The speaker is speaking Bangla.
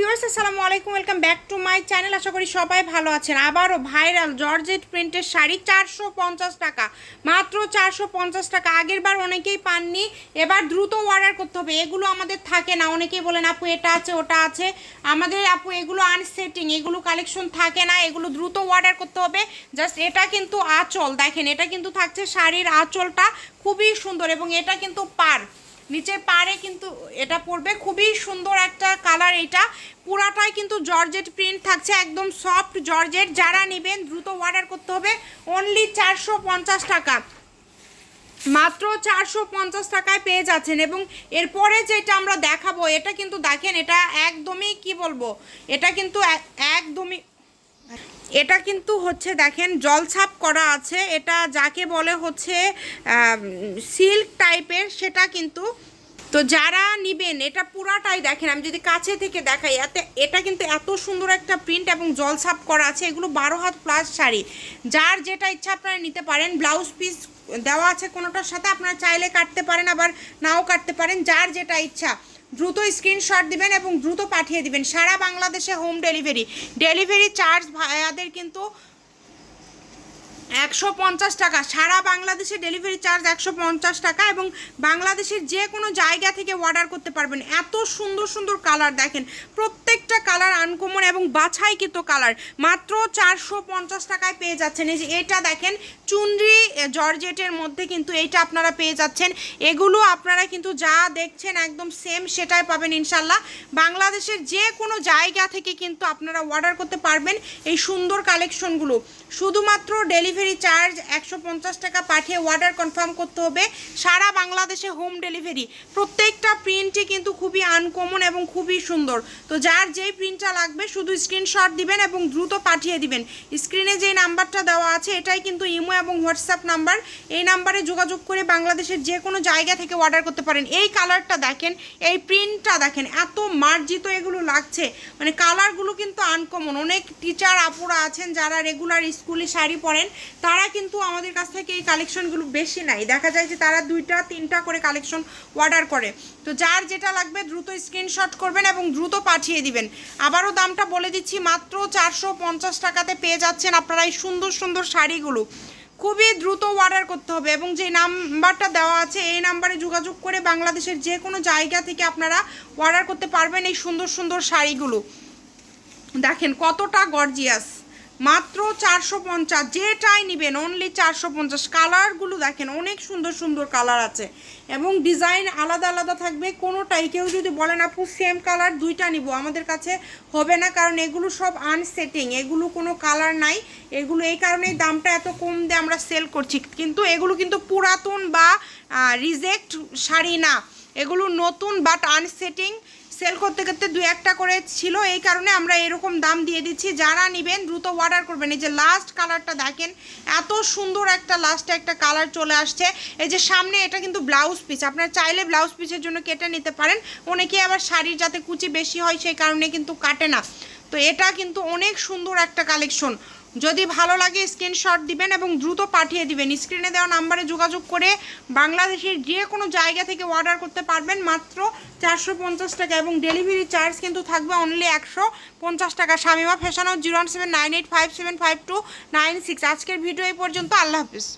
ভিউয়ার্স, আসসালামু আলাইকুম, welcome back to my channel. আশা করি সবাই ভালো আছেন। আবারও ভাইরাল জর্জেট প্রিন্টের শাড়ি চারশো পঞ্চাশ টাকা। মাত্র চারশো পঞ্চাশ টাকা। আগের বার অনেকেই পাননি, এবার দ্রুত অর্ডার করতে হবে। এগুলো আমাদের থাকে না। অনেকেই বলেন, আপু, এটা আছে, ওটা আছে। আমাদের, আপু, এগুলো আনসেটিং এগুলো কালেকশন থাকে না। এগুলো দ্রুত অর্ডার করতে হবে। জাস্ট এটা কিন্তু আঁচল। দেখেন, এটা কিন্তু থাকছে শাড়ির আঁচলটা খুবই সুন্দর এবং এটা কিন্তু পার। নিচে পারে কিন্তু এটা পড়বে। খুবই সুন্দর একটা কালার এটা। পুরাটাই কিন্তু জর্জেট প্রিন্ট থাকছে, একদম সফট জর্জেট। যারা নেবেন, দ্রুত অর্ডার করতে হবে। অনলি চারশো পঞ্চাশ টাকা। মাত্র চারশো পঞ্চাশ টাকায় পেয়ে যাচ্ছেন এবং এরপরে যেটা আমরা দেখাবো, এটা কিন্তু দেখেন, এটা একদমই কি বলব? এটা কিন্তু একদমই এটা কিন্তু হচ্ছে দেখেন, জলছাপ করা আছে। এটা যাকে বলে হচ্ছে সিল্ক টাইপের, সেটা কিন্তু তো যারা নিবেন, এটা পুরাটাই দেখেন। আমি যদি কাছে থেকে দেখাই, এতে, এটা কিন্তু এত সুন্দর একটা প্রিন্ট এবং জলছাপ করা আছে। এগুলো বারো হাত প্লাস শাড়ি। যার যেটা ইচ্ছা আপনারা নিতে পারেন। ব্লাউজ পিস দেওয়া আছে কোনোটার সাথে। আপনারা চাইলে কাটতে পারেন, আবার নাও কাটতে পারেন। যার যেটা ইচ্ছা। দ্রুত স্ক্রিনশট দিবেন এবং দ্রুত পাঠিয়ে দিবেন। সারা বাংলাদেশে হোম ডেলিভারি ডেলিভারি চার্জ ভাইয়াদের কিন্তু একশো পঞ্চাশ টাকা। সারা বাংলাদেশে ডেলিভারি চার্জ একশো পঞ্চাশ টাকা এবং বাংলাদেশের যে কোনো জায়গা থেকে অর্ডার করতে পারবেন। এত সুন্দর সুন্দর কালার দেখেন। প্রত্যেকটা কালার আনকমন এবং বাছাইকৃত কালার মাত্র চারশো পঞ্চাশ টাকায় পেয়ে যাচ্ছেন। এই যে এটা দেখেন, চুনরি জর্জেটের মধ্যে কিন্তু এইটা আপনারা পেয়ে যাচ্ছেন। এগুলো আপনারা কিন্তু যা দেখছেন একদম সেম সেটাই পাবেন ইনশাল্লাহ বাংলাদেশের যে কোনো জায়গা থেকে কিন্তু আপনারা অর্ডার করতে পারবেন এই সুন্দর কালেকশনগুলো শুধুমাত্র ডেলিভারি চার্জ একশো পঞ্চাশ টাকা পাঠিয়ে অর্ডার কনফার্ম করতে হবে। সারা বাংলাদেশে হোম ডেলিভারি প্রত্যেকটা প্রিন্টই কিন্তু খুবই আনকমন এবং খুবই সুন্দর। তো যার যেই প্রিন্টটা লাগবে, শুধু স্ক্রিনশট দিবেন এবং দ্রুত পাঠিয়ে দিবেন। স্ক্রিনে যেই নাম্বারটা দেওয়া আছে, এটাই কিন্তু ইমো এবং হোয়াটসঅ্যাপ নাম্বার। এই নাম্বারে যোগাযোগ করে বাংলাদেশের যে কোনো জায়গা থেকে অর্ডার করতে পারেন। এই কালারটা দেখেন, এই প্রিন্টটা দেখেন, এত মার্জিত এগুলো লাগছে। মানে কালারগুলো কিন্তু আনকমন অনেক টিচার আপুরা আছেন যারা রেগুলার স্কুলে শাড়ি পরেন তারা কিন্তু আমাদের কাছ থেকে এই কালেকশনগুলো বেশি নাই দেখা যায় যে তারা দুইটা, তিনটা করে কালেকশন অর্ডার করে। তো যার যেটা লাগবে দ্রুত স্ক্রিনশট করবেন এবং দ্রুত পাঠিয়ে দিবেন। আবারও দামটা বলে দিচ্ছি, মাত্র চারশো পঞ্চাশ টাকাতে পেয়ে যাচ্ছেন আপনারা এই সুন্দর সুন্দর শাড়িগুলো। খুবই দ্রুত অর্ডার করতে হবে এবং যে নাম্বারটা দেওয়া আছে, এই নাম্বারে যোগাযোগ করে বাংলাদেশের যে কোনো জায়গা থেকে আপনারা অর্ডার করতে পারবেন এই সুন্দর সুন্দর শাড়িগুলো। দেখেন কতটা গর্জিয়াস মাত্র চারশো পঞ্চাশ, যেটাই নেবেন অনলি চারশো পঞ্চাশ কালারগুলো দেখেন, অনেক সুন্দর সুন্দর কালার আছে। এবং ডিজাইন আলাদা আলাদা থাকবে, কোনোটাই কেউ যদি বলেন আপু সেম কালার দুইটা নিব। আমাদের কাছে হবে না, কারণ এগুলো সব আনসেটিং এগুলো কোনো কালার নাই। এগুলো এই কারণেই দামটা এত কম দিয়ে আমরা সেল করছি। কিন্তু এগুলো কিন্তু পুরাতন বা রিজেক্ট শাড়ি না। এগুলো নতুন বাট আনসেটিং সেল করতে করতে দু একটা করে ছিল, এই কারণে আমরা এরকম দাম দিয়ে দিচ্ছি। যারা নেবেন, দ্রুত অর্ডার করবেন। এই যে লাস্ট কালারটা দেখেন, এত সুন্দর একটা লাস্টে একটা কালার চলে আসছে। এই যে সামনে এটা কিন্তু ব্লাউজ পিস আপনারা চাইলে ব্লাউজ পিসের জন্য কেটে নিতে পারেন। অনেকে আবার শাড়ির যাতে কুচি বেশি হয়, সেই কারণে কিন্তু কাটে না। তো এটা কিন্তু অনেক সুন্দর একটা কালেকশন যদি ভালো লাগে স্ক্রিনশট দিবেন এবং দ্রুত পাঠিয়ে দিবেন। স্ক্রিনে দেওয়া নাম্বারে যোগাযোগ করে বাংলাদেশের যে কোনো জায়গা থেকে অর্ডার করতে পারবেন মাত্র চারশো পঞ্চাশ টাকা এবং ডেলিভারি চার্জ কিন্তু থাকবে অনলি একশো পঞ্চাশ টাকা। Shamima fashion zero one seven nine eight five seven five two nine six. আজকের ভিডিও এই পর্যন্ত। আল্লাহ হাফিজ।